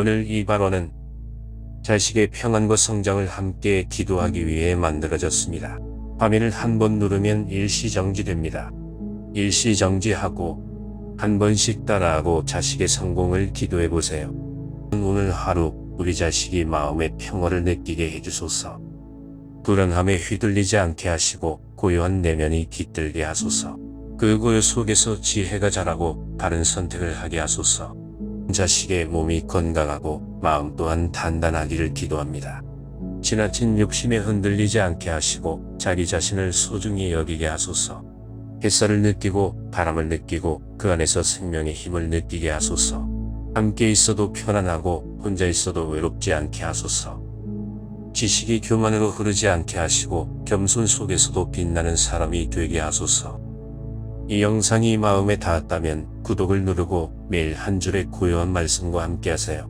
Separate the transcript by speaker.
Speaker 1: 오늘 이 발언은 자식의 평안과 성장을 함께 기도하기 위해 만들어졌습니다. 화면을 한 번 누르면 일시 정지됩니다. 일시 정지하고 한 번씩 따라하고 자식의 성공을 기도해 보세요. 오늘 하루 우리 자식이 마음의 평화를 느끼게 해주소서. 불안함에 휘둘리지 않게 하시고 고요한 내면이 깃들게 하소서. 그 고요 속에서 지혜가 자라고 바른 선택을 하게 하소서. 자식의 몸이 건강하고 마음 또한 단단하기를 기도합니다. 지나친 욕심에 흔들리지 않게 하시고 자기 자신을 소중히 여기게 하소서. 햇살을 느끼고 바람을 느끼고 그 안에서 생명의 힘을 느끼게 하소서. 함께 있어도 편안하고 혼자 있어도 외롭지 않게 하소서. 지식이 교만으로 흐르지 않게 하시고 겸손 속에서도 빛나는 사람이 되게 하소서. 이 영상이 마음에 닿았다면 구독을 누르고 매일 한 줄의 고요한 말씀과 함께 하세요.